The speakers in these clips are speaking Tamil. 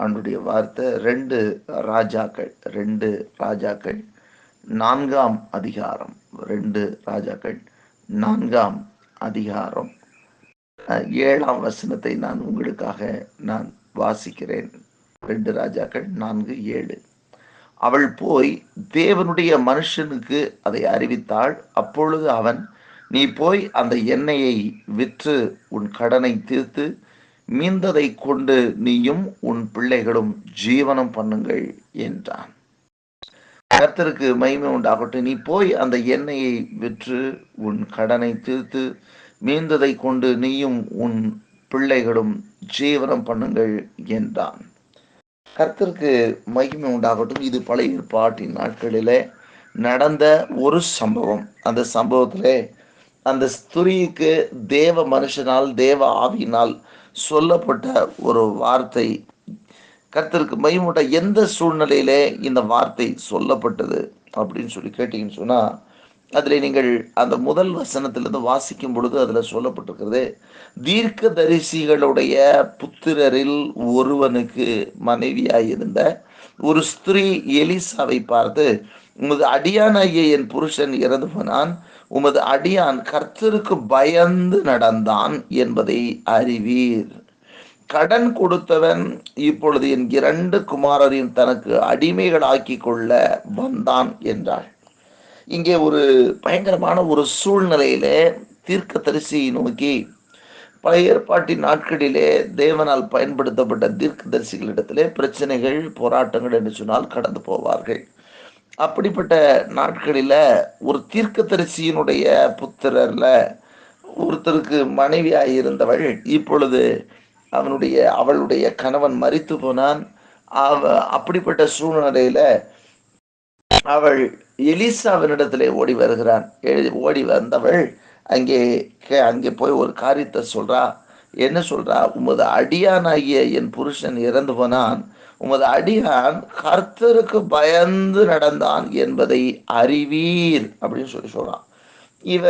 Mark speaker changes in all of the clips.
Speaker 1: ஆண்டுடைய வார்த்தை ரெண்டு ராஜாக்கள் ரெண்டு ராஜாக்கள் நான்காம் அதிகாரம். ரெண்டு ராஜாக்கள் நான்காம் அதிகாரம். ஏழாம் வசனத்தை நான் உங்களுக்காக நான் வாசிக்கிறேன். ரெண்டு ராஜாக்கள் நான்கு ஏழு. அவள் போய் தேவனுடைய மனுஷனுக்கு அதை அறிவித்தாள். அப்பொழுது அவன் நீ போய் அந்த எண்ணெயை விற்று உன் கடனை தீர்த்து மீந்ததை கொண்டு நீயும் உன் பிள்ளைகளும் ஜீவனம் பண்ணுங்கள் என்றான். கர்த்தருக்கு மகிமை உண்டாகட்டும். நீ போய் அந்த எண்ணெயை விற்று உன் கடனை தீர்த்து மீந்ததை கொண்டு நீயும் உன் பிள்ளைகளும் ஜீவனம் பண்ணுங்கள் என்றான். கர்த்தருக்கு மகிமை உண்டாகட்டும். இது பழைய ஏற்பாட்டின் நாட்களிலே நடந்த ஒரு சம்பவம். அந்த சம்பவத்திலே அந்த ஸ்திரீக்கு தேவ மனுஷனால் தேவ ஆவியினால் சொல்லப்பட்ட ஒரு வார்த்தை. கர்த்தருக்கு மகிமுட்ட எந்த சூழ்நிலையிலே இந்த வார்த்தை சொல்லப்பட்டது? அப்படின்னு சொல்லி கேட்டீங்கன்னு சொன்னா அதில் நீங்கள் அந்த முதல் வசனத்திலிருந்து வாசிக்கும் பொழுது அதில் சொல்லப்பட்டிருக்கிறது தீர்க்க தரிசிகளுடைய புத்திரரில் ஒருவனுக்கு மனைவியாக இருந்த ஒரு ஸ்திரீ எலிசாவை பார்த்து உமது அடியானாகிய என் புருஷன் இறந்து போனான் உமது அடியான் கர்த்தருக்கு பயந்து நடந்தான் என்பதை அறிவீர். கடன் கொடுத்தவன் இப்பொழுது என் இரண்டு குமாரரையும் தனக்கு அடிமைகளாக்கி கொள்ள வந்தான் என்றாள். இங்கே ஒரு பயங்கரமான ஒரு சூழ்நிலையிலே தீர்க்க தரிசியை நோக்கி பழைய ஏற்பாட்டின் நாட்களிலே தேவனால் பயன்படுத்தப்பட்ட தீர்க்க தரிசிகளிடத்திலே பிரச்சனைகள் போராட்டங்கள் என்று சொன்னால் கடந்து போவார்கள். அப்படிப்பட்ட நாட்களில் ஒரு தீர்க்க தரிசியினுடைய ஒருத்தருக்கு மனைவியாக இருந்தவள் இப்பொழுது அவனுடைய அவளுடைய கணவன் மறித்து போனான். அவ அப்படிப்பட்ட சூழ்நிலையில அவள் எலிசாவினிடத்திலே ஓடி வருகிறான். ஓடி வந்தவள் அங்கே கே- அங்கே போய் ஒரு காரியத்தை சொல்றா. என்ன சொல்றா? உமது அடியானாகிய என் புருஷன் இறந்து போனான். உமது அடியான் கர்த்தருக்கு பயந்து நடந்தான் என்பதை அறிவீர் அப்படின்னு சொல்லி சொல்றான். இவ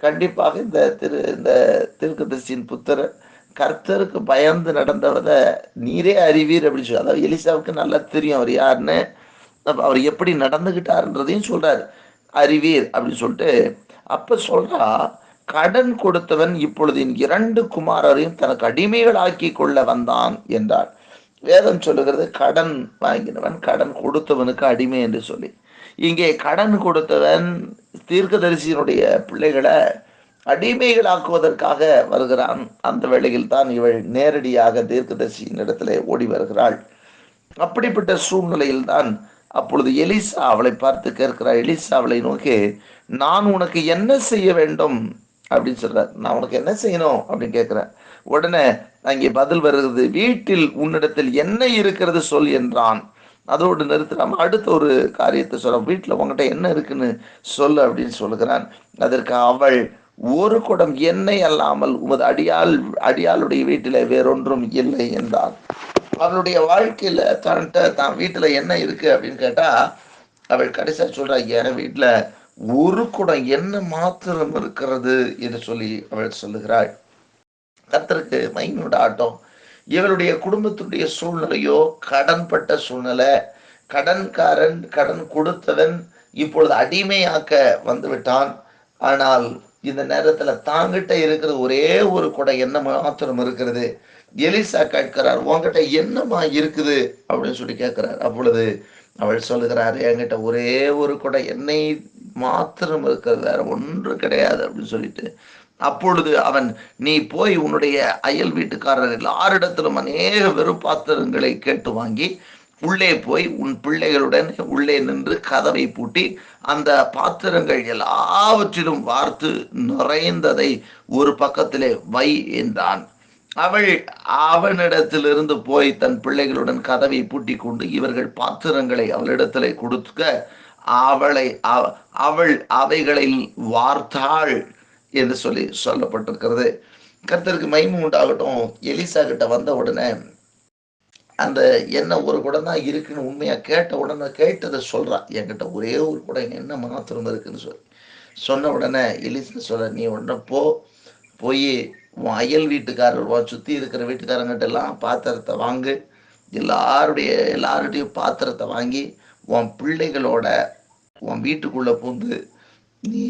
Speaker 1: கண்டிப்பாக இந்த திரு இந்த திருக்கதர்சியின் புத்தர் கர்த்தருக்கு பயந்து நடந்தவரை நீரே அறிவீர் அப்படின்னு சொல்லி அதாவது எலிசாவுக்கு நல்லா தெரியும் அவர் யாருன்னு. அவர் எப்படி நடந்துகிட்டாருன்றதையும் சொல்றாரு. அறிவீர் அப்படின்னு சொல்லிட்டு அப்ப சொல்றா கடன் கொடுத்தவன் இப்பொழுது என் இரண்டு குமாரரையும் தனக்கு அடிமைகளாக்கி கொள்ள வந்தான் என்றார். வேதம் சொல்லுகிறது கடன் வாங்கினவன் கடன் கொடுத்தவனுக்கு அடிமை என்று சொல்லி. இங்கே கடன் கொடுத்தவன் தீர்க்கதரிசியினுடைய பிள்ளைகளை அடிமைகளாக்குவதற்காக வருகிறான். அந்த வேளையில் தான் இவள் நேரடியாக தீர்க்கதரிசியின் இடத்துல ஓடி வருகிறாள். அப்படிப்பட்ட சூழ்நிலையில் தான் அப்பொழுது எலிசா அவளை பார்த்து கேட்கிறாள் எலிசா அவளை நோக்கி நான் உனக்கு என்ன செய்ய வேண்டும்? அப்படின்னு சொல்றார். நான் உனக்கு என்ன செய்யணும்? அப்படின்னு கேட்கிறேன் உடனே அங்கே பதில் வருகிறது வீட்டில் உன்னிடத்தில் என்ன இருக்கிறது சொல் என்றான். அதோடு நிறுத்தாம அடுத்த ஒரு காரியத்தை சொல்ல வீட்டில் உங்ககிட்ட என்ன இருக்குன்னு சொல்லு அப்படின்னு சொல்லுகிறான். அதற்கு அவள் ஒரு குடம் எண்ணெய் அல்லாமல் உமது அடியாள் அடியாளுடைய வீட்டில் வேறொன்றும் இல்லை என்றான் அவளுடைய வாழ்க்கையில தன்கிட்ட தான் வீட்டில் என்ன இருக்கு அப்படின்னு கேட்டா அவள் கடைசியா சொல்றா என் வீட்டில் ஒரு குடம் என்ன மாத்திரம் இருக்கிறது என்று சொல்லி அவள் சொல்லுகிறாள். கர்த்தருக்கு மைனோட ஆட்டம் இவளுடைய குடும்பத்துடைய சூழ்நிலையோ கடன்பட்ட சூழ்நிலை. கடன்காரன் கடன் கொடுத்தவன் இப்பொழுது அடிமையாக்க வந்து விட்டான் ஆனால் இந்த நேரத்துல தாங்கிட்ட இருக்கிற ஒரே ஒரு குடம் என்ன மாத்திரம் இருக்கிறது? எலிசா கேட்கிறார் உன்கிட்ட என்னமா இருக்குது? அப்படின்னு சொல்லி கேட்கிறார். அப்பொழுது அவள் சொல்லுகிறார் என்கிட்ட ஒரே ஒரு குடம் எண்ணெய் மாத்திரம் இருக்கிறது. வேற ஒன்று கிடையாது. அப்படின்னு சொல்லிட்டு அப்பொழுது அவன் நீ போய் உன்னுடைய அயல் வீட்டுக்காரர் எல்லாரிடத்திலும் அநேக வெறும் பாத்திரங்களை கேட்டு வாங்கி உள்ளே போய் உன் பிள்ளைகளுடன் உள்ளே நின்று கதவை பூட்டி அந்த பாத்திரங்கள் எல்லாவற்றிலும் வார்த்து நிறைந்ததை ஒரு பக்கத்திலே வை என்றான். அவள் அவனிடத்திலிருந்து போய் தன் பிள்ளைகளுடன் கதவை பூட்டி கொண்டு இவர்கள் பாத்திரங்களை அவளிடத்திலே கொடுக்க அவளை அவ- அவள் அவைகளில் வார்த்தாள். என்று சொல்லி சொல்லப்பட்டிருக்கிறது. கர்த்தருக்கு மகிமை உண்டாகட்டும். எலிசா கிட்ட வந்த உடனே அந்த என்ன ஒரு குடம் தான் இருக்குன்னு உண்மையா கேட்ட உடனே கேட்டதை சொல்றா. என்கிட்ட ஒரே ஒரு குடம் என்ன மாத்திரம் இருக்குன்னு சொல்லி. சொன்ன உடனே எலிசா சொல்ல நீ உடனே போ. போய் உன் அயல் வீட்டுக்காரர் உன் சுத்தி இருக்கிற வீட்டுக்காரங்கிட்ட எல்லாம் பாத்திரத்தை வாங்கு. எல்லாருடைய எல்லாருடைய பாத்திரத்தை வாங்கி உன் பிள்ளைகளோட உன் வீட்டுக்குள்ள பூந்து நீ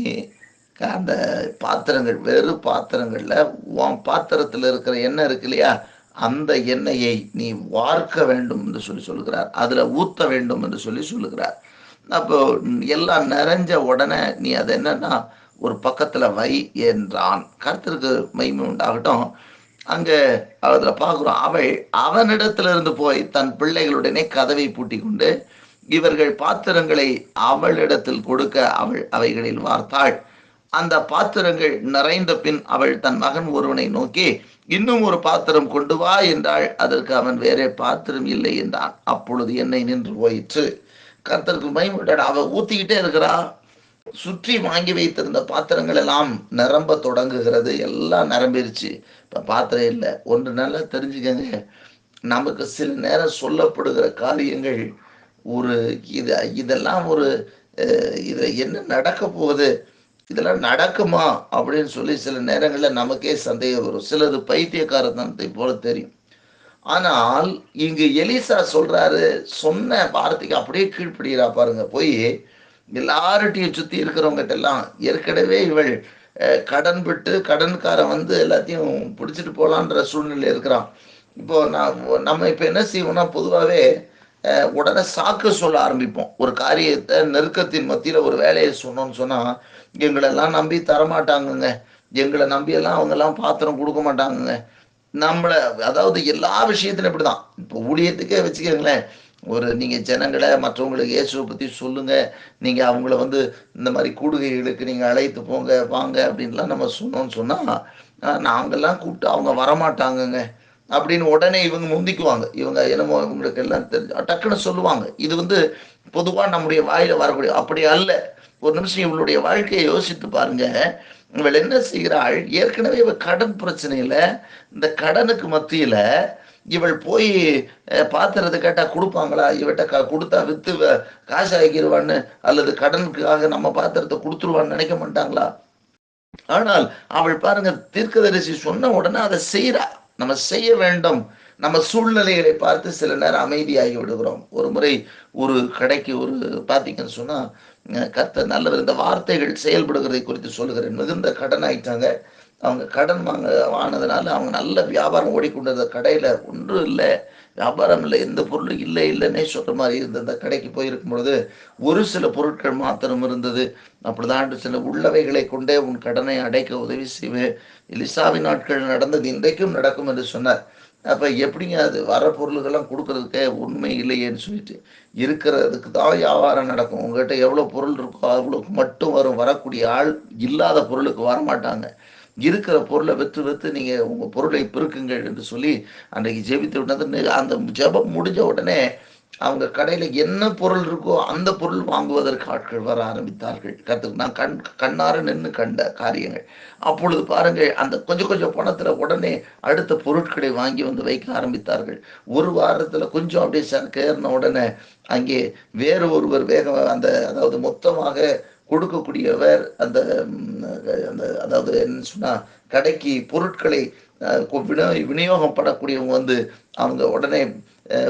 Speaker 1: அந்த பாத்திரங்கள் வெறு பாத்திரங்களில் உன் பாத்திரத்தில் இருக்கிற எண்ணெய் இருக்கு இல்லையா? அந்த எண்ணெயை நீ வார்க்க வேண்டும் என்று சொல்லி சொல்லுகிறார். அதில் ஊத்த வேண்டும் என்று சொல்லி சொல்லுகிறார். அப்போ எல்லாம் நிறைஞ்ச உடனே நீ அது என்னன்னா ஒரு பக்கத்தில் வை என்றான். கருத்திற்கு மைமை உண்டாகட்டும். அங்கே அதில் பார்க்குறோம் அவள் அவனிடத்திலிருந்து போய் தன் பிள்ளைகளுடனே கதவை பூட்டி கொண்டு இவர்கள் பாத்திரங்களை அவளிடத்தில் கொடுக்க அவள் அவைகளில் வார்த்தாள். அந்த பாத்திரங்கள் நிறைந்த பின் அவள் தன் மகன் ஒருவனை நோக்கி இன்னும் ஒரு பாத்திரம் கொண்டு வா என்றாள். அதற்கு அவன் வேறே பாத்திரம் இல்லை என்றான். அப்பொழுது என்னை நின்று போயிற்று கர்த்தருக்கு பயமுட்டாள் அவ ஊத்திக்கிட்டே இருக்கிறா. சுற்றி வாங்கி வைத்திருந்த பாத்திரங்கள் எல்லாம் நிரம்ப தொடங்குகிறது. எல்லாம் நிரம்பிருச்சு. இப்ப பாத்திரம் இல்லை. ஒன்று நல்லா தெரிஞ்சுக்கங்க. நமக்கு சில நேரம் சொல்லப்படுகிற காரியங்கள் ஒரு இது இதெல்லாம் ஒரு அஹ், இதுல என்ன நடக்க போகுது? இதெல்லாம் நடக்குமா அப்படின்னு சொல்லி சில நேரங்களில் நமக்கே சந்தேகம் வரும். சிலது பைத்தியக்காரத்தனத்தை போல தெரியும். ஆனால் இங்கு எலிசா சொல்றாரு சொன்ன வார்த்தைக்கு அப்படியே கீழ்ப்படுகிறா பாருங்க. போய் எல்லார்ட்டையும் சுத்தி இருக்கிறவங்ககிட்ட எல்லாம் ஏற்கனவே இவள் கடன் விட்டு கடன்காரன் வந்து எல்லாத்தையும் பிடிச்சிட்டு போகலான்ற சூழ்நிலை இருக்கிறான். இப்போ நான் நம்ம இப்போ என்ன செய்வோம்னா பொதுவாகவே உடனே சாக்கு சொல்ல ஆரம்பிப்போம். ஒரு காரியத்தை நெருக்கத்தின் மத்தியில் ஒரு வேலையை சொன்னோம்னு சொன்னால் எங்களெல்லாம் நம்பி தரமாட்டாங்கங்க. எங்களை நம்பியெல்லாம் அவங்கெல்லாம் பாத்திரம் கொடுக்க மாட்டாங்கங்க. நம்மளை அதாவது எல்லா விஷயத்திலும் இப்படிதான். இப்போ ஊழியத்துக்கே வச்சுக்கோங்களேன். ஒரு நீங்கள் ஜனங்களை மற்றவங்களுக்கு இயேசுவை பற்றி சொல்லுங்கள் நீங்கள் அவங்கள வந்து இந்த மாதிரி கூடுகைகளுக்கு நீங்கள் அழைத்து போங்க வாங்க அப்படின்லாம் நம்ம சொன்னோம்னு சொன்னால் நாங்கள்லாம் கூப்பிட்டு அவங்க வரமாட்டாங்கங்க. அப்படின்னு உடனே இவங்க முந்திக்குவாங்க. இவங்க என்னமோ இவங்களுக்கு எல்லாம் தெரிஞ்சு டக்குன்னு சொல்லுவாங்க. இது வந்து பொதுவா நம்முடைய வாயில வரக்கூடிய அப்படி அல்ல. ஒரு நிமிஷம் இவளுடைய வாழ்க்கையை யோசித்து பாருங்க. இவள் என்ன செய்கிறாள்? ஏற்கனவே இவள் கடன் பிரச்சனையில இந்த கடனுக்கு மத்தியில இவள் போய் பாத்திரத்தை கேட்டா கொடுப்பாங்களா? இவட்ட க கொடுத்தா வித்து வ- காசு ஆகிடுவான்னு அல்லது கடனுக்காக நம்ம பாத்திரத்தை கொடுத்துருவான்னு நினைக்க மாட்டாங்களா? ஆனால் அவள் பாருங்க தீர்க்கதரிசி சொன்ன உடனே அதை செய்கிறா நம்ம செய்ய வேண்டும். நம்ம சூழ்நிலைகளை பார்த்து சில நேரம் அமைதியாகி விடுகிறோம். ஒரு முறை ஒரு கடைக்கு ஒரு பார்த்தீங்கன்னு சொன்னால் கத்த நல்லவர் இந்த வார்த்தைகள் செயல்படுகிறதை குறித்து சொல்லுகிறேன் மிகுந்த கடன் ஆயிட்டாங்க அவங்க கடன் வாங்க வாங்கினதுனால அவங்க நல்ல வியாபாரம் ஓடிக்கொண்டிருந்த கடையில் ஒன்றும் இல்லை. வியாபாரம் இல்லை எந்த பொருளும் இல்லை இல்லைன்னே சொல்கிற மாதிரி இருந்த அந்த கடைக்கு போயிருக்கும் பொழுது ஒரு சில பொருட்கள் மாத்திரம் இருந்தது. அப்படிதான் சில உள்ளவைகளை கொண்டே உன் கடனை அடைக்க உதவி செய்வேன். எலிசாவின் நாட்கள் நடந்தது இன்றைக்கும் நடக்கும் என்று சொன்னார். அப்போ எப்படிங்க அது வர பொருள்கள்லாம் கொடுக்கறதுக்கே உண்மை இல்லையேன்னு சொல்லிட்டு இருக்கிறதுக்கு தான் வியாபாரம் நடக்கும். உங்ககிட்ட எவ்வளோ பொருள் இருக்கோ அவ்வளோக்கு மட்டும் வரும். வரக்கூடிய ஆள் இல்லாத பொருளுக்கு வரமாட்டாங்க. இருக்கிற பொருளை விற்று விற்று நீங்கள் உங்கள் பொருளை பெருக்குங்கள் என்று சொல்லி அன்றைக்கு ஜெபித்து விட்டது அந்த ஜெபம் முடிஞ்ச உடனே அவங்க கடையில் என்ன பொருள் இருக்கோ அந்த பொருள் வாங்குவதற்கு ஆட்கள் வர ஆரம்பித்தார்கள். கற்றுக்கு நான் கண் கண்ணார நின்று கண்ட காரியங்கள். அப்பொழுது பாருங்கள் அந்த கொஞ்சம் கொஞ்சம் பணத்தில் உடனே அடுத்த பொருட்களை வாங்கி வந்து வைக்க ஆரம்பித்தார்கள். ஒரு வாரத்தில் கொஞ்சம் அப்படியே சரக்கு உடனே அங்கே வேறு ஒருவர் வேக அந்த அதாவது மொத்தமாக கொடுக்கக்கூடியவர் அந்த அந்த அதாவது என்ன சொன்னா கடைக்கு பொருட்களை விநியோகம் பண்ணக்கூடியவங்க வந்து அவங்க உடனே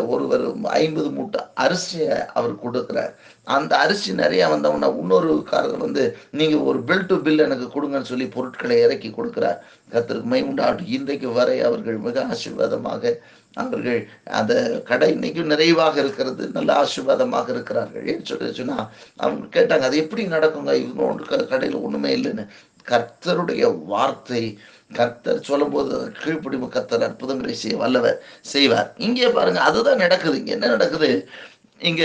Speaker 1: ஒருவர் ஐம்பது மூட்டை அரிசியை அவர் கொடுக்குறார். அந்த அரிசி நிறைய வந்தவொடனே இன்னொரு காரர் வந்து நீங்க ஒரு பில் டு பில் எனக்கு கொடுங்கன்னு சொல்லி பொருட்களை இறக்கி கொடுக்குறார். கத்திற்கு மை உண்டாட்டும் இன்றைக்கு வரை அவர்கள் மிக ஆசீர்வாதமாக அவர்கள் அந்த கடை இன்னைக்கும் நிறைவாக இருக்கிறது. நல்ல ஆசீர்வாதமாக இருக்கிறார்கள். ஏன்னு சொல்லி சொன்னால் அவங்க கேட்டாங்க அது எப்படி நடக்குங்க? இவங்க க- கடையில் ஒண்ணுமே இல்லைன்னு. கர்த்தருடைய வார்த்தை கர்த்தர் சொல்லும்போது அதை கர்த்தர் அற்புதங்களை செய்ய வல்லவர் செய்வார். இங்கே பாருங்க அதுதான் நடக்குது. இங்க என்ன நடக்குது? இங்க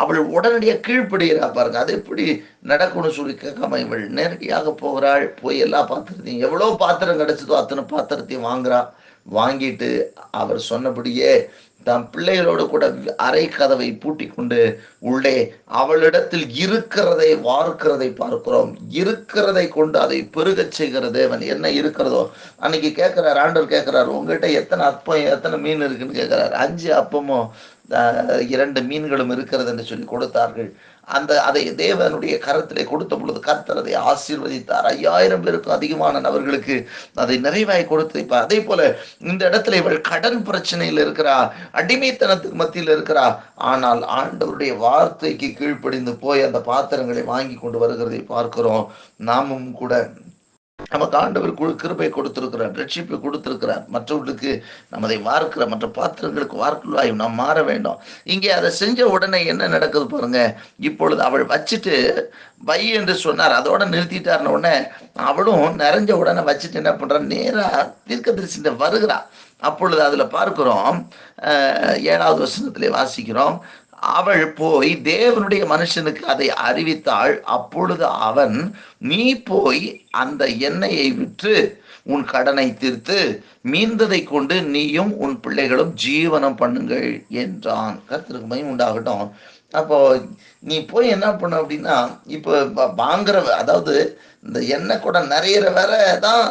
Speaker 1: அவள் உடனடியாக கீழ்ப்படுகிறா பாருங்க. அது எப்படி நடக்கும்னு சொல்லி கேட்காம இவள் நேரடியாக போகிறாள். போய் எல்லா பாத்திரத்தையும் எவ்வளோ பாத்திரம் கிடைச்சதோ அத்தனை பாத்திரத்தையும் வாங்குறா. வாங்கிட்டு அவர் சொன்னபடியே தம் பிள்ளைகளோடு கூட அறை கதவை பூட்டி கொண்டு உள்ளே அவளிடத்தில் இருக்கிறதை வார்க்கிறதை பார்க்கிறோம். இருக்கிறதை கொண்டு அதை பெருகச் செய்கிற தேவன் என்ன இருக்கிறதோ? அன்னைக்கு கேட்கிறார் ஆண்டவர் கேட்கிறார் உங்ககிட்ட எத்தனை அப்பம் எத்தனை மீன் இருக்குன்னு கேட்கிறார். அஞ்சு அப்பமும் இரண்டு மீன்களும் இருக்கிறது என்று சொல்லி கொடுத்தார்கள். அந்த அதை தேவனுடைய கரத்திலே கொடுத்த பொழுது கர்த்தர் அதை ஆசீர்வதித்தார். ஐயாயிரம் பேருக்கும் அதிகமான நபர்களுக்கு அதை நிறைவாய் கொடுத்திருப்பார். அதே போல இந்த இடத்துல இவள் கடன் பிரச்சனையில் இருக்கிறா அடிமைத்தனத்துக்கு மத்தியில் இருக்கிறா. ஆனால் ஆண்டவருடைய வார்த்தைக்கு கீழ்ப்படிந்து போய் அந்த பாத்திரங்களை வாங்கி கொண்டு வருகிறதை பார்க்கிறோம். நாமும் கூட நமக்கு ஆண்டவர் கிருபை கொடுத்திருக்கிறார் ரட்சிப்பை கொடுத்திருக்கிறார். மற்றவர்களுக்கு நம்ம அதை வார்க்கிற மற்ற பாத்திரங்களுக்கு வார்க்குள்ளாய் நாம் மாற வேண்டும். இங்கே அதை செஞ்ச உடனே என்ன நடக்குது பாருங்க. இப்பொழுது அவள் வச்சுட்டு பை என்று சொன்னார். அதோட நிறுத்திட்டாருன உடனே அவளும் நிறைஞ்ச உடனே வச்சுட்டு என்ன பண்றா நேரா தீர்க்கதரிசிட்ட வருகிறா அப்பொழுது அதுல பார்க்கிறோம் ஏழாவது வசனத்திலே வாசிக்கிறோம். அவள் போய் தேவனுடைய மனுஷனுக்கு அதை அறிவித்தாள். அப்பொழுது அவன் நீ போய் அந்த எண்ணெயை விற்று உன் கடனை தீர்த்து மீந்ததை கொண்டு நீயும் உன் பிள்ளைகளும் ஜீவனம் பண்ணுங்கள் என்றான். கர்த்தருக்கு மயம் உண்டாகட்டும். அப்போ நீ போய் என்ன பண்ண அப்படின்னா இப்போ வாங்குற அதாவது இந்த எண்ணெய் கூட நிறையிற வரை தான்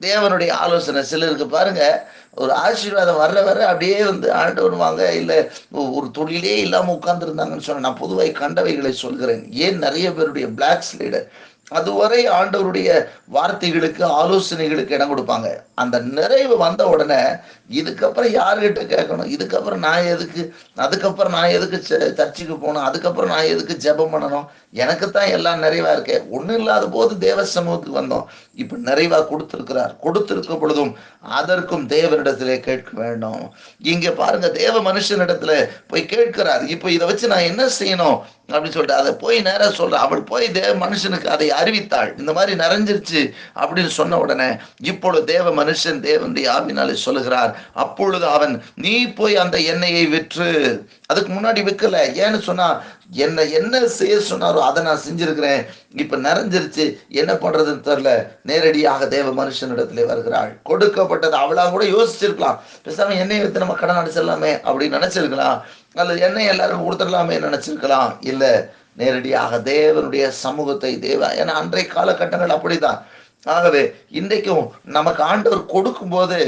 Speaker 1: தேவனுடைய ஆலோசனை. சிலருக்கு பாருங்க ஒரு ஆசீர்வாதம் வர்ற வர அப்படியே வந்து ஆண்டு வருவாங்க. இல்லை ஒரு தொழிலே இல்லாமல் உட்கார்ந்துருந்தாங்கன்னு சொன்ன நான் பொதுவாக கண்டவைகளை சொல்கிறேன். ஏன் நிறைய பேருடைய பிளாக் ஸ்லீடர் அதுவரை ஆண்டவருடைய வார்த்தைகளுக்கு ஆலோசனைகளுக்கு இடம் கொடுப்பாங்க. அந்த நிறைவு வந்த உடனே இதுக்கப்புறம் யாருக்கிட்ட கேட்கணும்? இதுக்கப்புறம் நான் எதுக்கு அதுக்கப்புறம் நான் எதுக்கு சர்ச்சுக்கு போகணும்? அதுக்கப்புறம் நான் எதுக்கு ஜெபம் பண்ணணும்? எனக்குத்தான் எல்லாம் நிறைவா இருக்கே. ஒன்றும் இல்லாத போது தேவ சமூகத்துக்கு வந்தோம். இப்ப நிறைவா கொடுத்திருக்கிறார். கொடுத்திருக்க பொழுதும் அதற்கும் தேவனிடத்திலே கேட்க வேண்டும். இங்க பாருங்க தேவ மனுஷனிடத்துல போய் கேட்கிறார். இப்ப இதை வச்சு நான் என்ன செய்யணும்? அப்படின்னு சொல்லிட்டு அதை போய் நேரம் சொல்ற அவள் போய் தேவ மனுஷனுக்கு அதை அறிவித்தாள். இந்த மாதிரி நிறைஞ்சிருச்சு அப்படின்னு சொன்ன உடனே இப்பொழுது தேவ மனுஷன் தேவனுடைய ஆவினாலே சொல்லுகிறார். அப்பொழுது அவன் நீ போய் அந்த எண்ணெயை விற்று அதுக்கு முன்னாடி வைக்கல. ஏன்னு சொன்னா என்ன என்ன செய்ய சொன்னாரோ அதை நான் செஞ்சிருக்கிறேன். இப்ப நிறைஞ்சிருச்சு. என்ன பண்றதுன்னு தெரியல. நேரடியாக தேவ மனுஷனிடத்துல வருகிறாள். கொடுக்கப்பட்டது அவளா கூட யோசிச்சிருக்கலாம். பேசாம எண்ணெய் வைத்து நம்ம கடன் அடிச்சிடலாமே அப்படின்னு நினைச்சிருக்கலாம். அல்லது எண்ணெய் எல்லாரும் கொடுத்துடலாமே நினைச்சிருக்கலாம். இல்ல நேரடியாக தேவனுடைய சமூகத்தை தேவ ஏன்னா அன்றைய காலகட்டங்கள் அப்படிதான் ஆகவே இன்றைக்கும் நமக்கு ஆண்டவர் கொடுக்கும்போது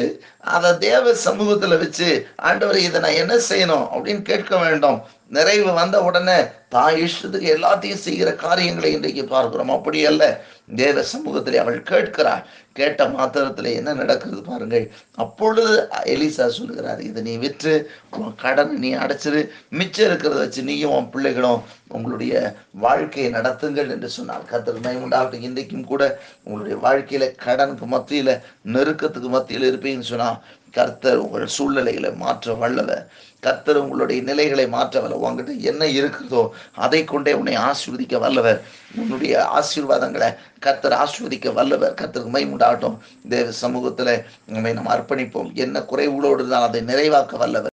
Speaker 1: அதை தேவ சமூகத்துல வச்சு ஆண்டவர் இதை நான் என்ன செய்யணும் அப்படின்னு கேட்க வேண்டும். நிறைவு வந்த உடனே தான் இஷ்டத்துக்கு எல்லாத்தையும் செய்கிற காரியங்களை இன்றைக்கு பார்க்கிறோம். அப்படி அல்ல தேவ சமூகத்திலே அவள் கேட்கிறாள். கேட்ட மாத்திரத்தில் என்ன நடக்குது பாருங்கள். அப்பொழுது எலிசா சொல்லுகிறார் இதை நீ விற்று உன் கடனை நீ அடைச்சிரு. மிச்சம் இருக்கிறத வச்சு நீயும் உன் பிள்ளைகளும் உங்களுடைய வாழ்க்கையை நடத்துங்கள் என்று சொன்னால் கத்திர மயம் உண்டாகட்டும். இன்றைக்கும் கூட உங்களுடைய வாழ்க்கையில கடனுக்கு மத்தியில் நெருக்கத்துக்கு மத்தியில் இருப்பீங்கன்னு சொன்னால் கர்த்தர் உங்கள் சூழ்நிலைகளை மாற்ற வல்லவர். கர்த்தர் உங்களுடைய நிலைகளை மாற்ற வல்ல உங்ககிட்ட என்ன இருக்குதோ அதை கொண்டே உன்னை ஆசீர்வதிக்க வல்லவர். உன்னுடைய ஆசீர்வாதங்களை கர்த்தர் ஆசீர்வதிக்க வல்லவர். கர்த்தருக்கு மை உண்டாகட்டும். தேவ சமூகத்தில் நம்மை நம்ம அர்ப்பணிப்போம். என்ன குறைவுகளோடு இருந்தால் அதை நிறைவாக்க வல்லவர்.